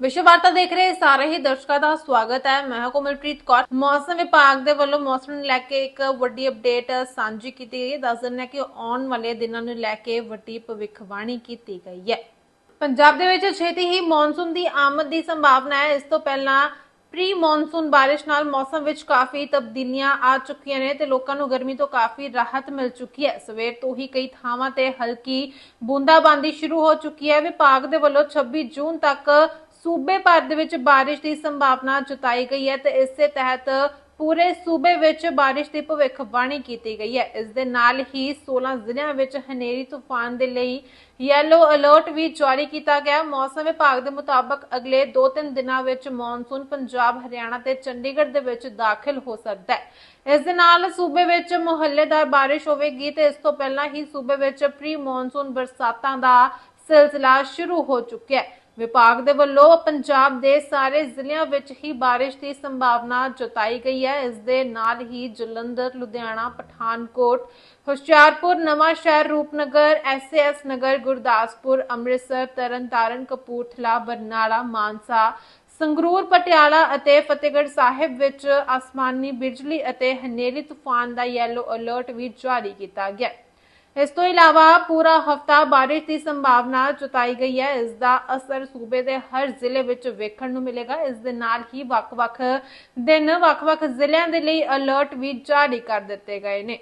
ਵਿਸ਼ਵ ਵਾਰਤਾ ਦੇਖ ਰਹੇ ਸਾਰੇ ਹੀ ਦਰਸ਼ਕਾਂ ਦਾ ਸਵਾਗਤ ਹੈ। ਮੈਂ ਕੋਮਲਪ੍ਰੀਤ ਕੌਰ। ਮੌਸਮ ਵਿਭਾਗ ਦੇ ਵੱਲੋਂ ਮੌਸਮ ਨੂੰ ਲੈ ਕੇ ਇੱਕ ਵੱਡੀ ਅਪਡੇਟ ਸਾਂਝੀ ਕੀਤੀ ਗਈ ਹੈ। ਦੱਸ ਦਿੰਦੇ ਕਿ ਆਉਣ ਵਾਲੇ ਦਿਨਾਂ ਨੂੰ ਲੈ ਕੇ ਵੱਡੀ ਭਵਿੱਖਬਾਣੀ ਕੀਤੀ ਗਈ ਹੈ। ਪੰਜਾਬ ਦੇ ਵਿੱਚ ਛੇਤੀ ਹੀ ਮੌਨਸੂਨ ਦੀ ਆਮਦ ਦੀ ਸੰਭਾਵਨਾ ਹੈ। ਇਸ ਤੋਂ ਪਹਿਲਾਂ ਪ੍ਰੀ ਮੌਨਸੂਨ ਬਾਰਿਸ਼ ਨਾਲ ਮੌਸਮ ਵਿੱਚ ਕਾਫੀ ਤਬਦੀਲੀਆਂ ਆ ਚੁੱਕੀਆਂ ਨੇ ਤੇ ਲੋਕਾਂ ਨੂੰ ਗਰਮੀ ਤੋਂ ਕਾਫੀ ਰਾਹਤ ਮਿਲ ਚੁੱਕੀ ਹੈ। ਸਵੇਰ ਤੋਂ ਹੀ ਕਈ ਥਾਵਾਂ ਤੇ ਹਲਕੀ ਬੂੰਦਾਬਾਂਦੀ ਸ਼ੁਰੂ ਹੋ ਚੁੱਕੀ ਹੈ। ਵਿਭਾਗ ਦੇ ਵੱਲੋਂ 26 ਜੂਨ ਤੱਕ ਸੂਬੇ ਭਰ ਦੇ ਵਿੱਚ ਬਾਰਿਸ਼ ਦੀ ਸੰਭਾਵਨਾ ਜਤਾਈ ਗਈ ਹੈ ਤੇ ਇਸੇ ਤਹਿਤ ਪੂਰੇ ਸੂਬੇ ਵਿੱਚ ਬਾਰਿਸ਼ ਦੀ ਭਵਿੱਖਬਾਣੀ ਕੀਤੀ ਗਈ ਹੈ। ਇਸ ਦੇ ਨਾਲ ਹੀ 16 ਜ਼ਿਲ੍ਹਿਆਂ ਵਿੱਚ ਹਨੇਰੀ ਤੂਫਾਨ ਦੇ ਲਈ ਯੈਲੋ ਅਲਰਟ ਵੀ ਜਾਰੀ ਕੀਤਾ ਗਿਆ। ਮੌਸਮ ਵਿਭਾਗ ਦੇ ਮੁਤਾਬਕ ਅਗਲੇ 2-3 ਦਿਨਾਂ ਵਿੱਚ ਮੌਨਸੂਨ ਪੰਜਾਬ, ਹਰਿਆਣਾ ਤੇ ਚੰਡੀਗੜ੍ਹ ਦੇ ਵਿੱਚ ਦਾਖਲ ਹੋ ਸਕਦਾ ਹੈ। ਇਸ ਦੇ ਨਾਲ ਸੂਬੇ ਵਿੱਚ ਮੁਹੱਲੇਦਾਰ ਬਾਰਿਸ਼ ਹੋਵੇਗੀ ਤੇ ਇਸ ਤੋਂ ਪਹਿਲਾਂ ਹੀ ਸੂਬੇ ਵਿੱਚ ਪ੍ਰੀ ਮੌਨਸੂਨ ਬਰਸਾਤਾਂ ਦਾ ਸਿਲਸਿਲਾ ਸ਼ੁਰੂ ਹੋ ਚੁੱਕਿਆ ਹੈ। ਵਿਭਾਗ ਦੇ ਵੱਲੋਂ ਪੰਜਾਬ ਦੇ ਸਾਰੇ ਜ਼ਿਲ੍ਹਿਆਂ ਵਿੱਚ ਹੀ ਬਾਰਿਸ਼ ਦੀ ਸੰਭਾਵਨਾ ਜਤਾਈ ਗਈ ਹੈ। ਇਸ ਦੇ ਨਾਲ ਹੀ ਜਲੰਧਰ, ਲੁਧਿਆਣਾ, ਪਠਾਨਕੋਟ, ਹੁਸ਼ਿਆਰਪੁਰ, ਨਵਾਂ ਸ਼ਹਿਰ ਰੂਪਨਗਰ ਐਸਐਸ ਨਗਰ, ਗੁਰਦਾਸਪੁਰ, ਅੰਮ੍ਰਿਤਸਰ, ਤਰਨਤਾਰਨ, ਕਪੂਰਥਲਾ, ਬਰਨਾਲਾ, ਮਾਨਸਾ, ਸੰਗਰੂਰ, ਪਟਿਆਲਾ ਅਤੇ ਫਤਿਹਗੜ੍ਹ ਸਾਹਿਬ ਵਿੱਚ ਆਸਮਾਨੀ ਬਿਜਲੀ ਅਤੇ ਹਨੇਰੀ ਤੂਫਾਨ ਦਾ ਯੈਲੋ ਅਲਰਟ ਵੀ ਜਾਰੀ ਕੀਤਾ ਗਿਆ ਹੈ। ਇਸ ਤੋਂ ਇਲਾਵਾ ਪੂਰਾ ਹਫਤਾ ਬਾਰਿਸ਼ ਦੀ ਸੰਭਾਵਨਾ ਜਤਾਈ ਗਈ ਹੈ। ਇਸ ਦਾ ਅਸਰ ਸੂਬੇ ਦੇ ਹਰ ਜ਼ਿਲ੍ਹੇ ਵਿੱਚ ਵੇਖਣ ਨੂੰ ਮਿਲੇਗਾ। ਇਸ ਦੇ ਨਾਲ ਹੀ ਵੱਖ-ਵੱਖ ਦਿਨ ਵੱਖ-ਵੱਖ ਜ਼ਿਲ੍ਹਿਆਂ ਦੇ ਲਈ ਅਲਰਟ ਵੀ ਜਾਰੀ ਕਰ ਦਿੱਤੇ ਗਏ ਨੇ।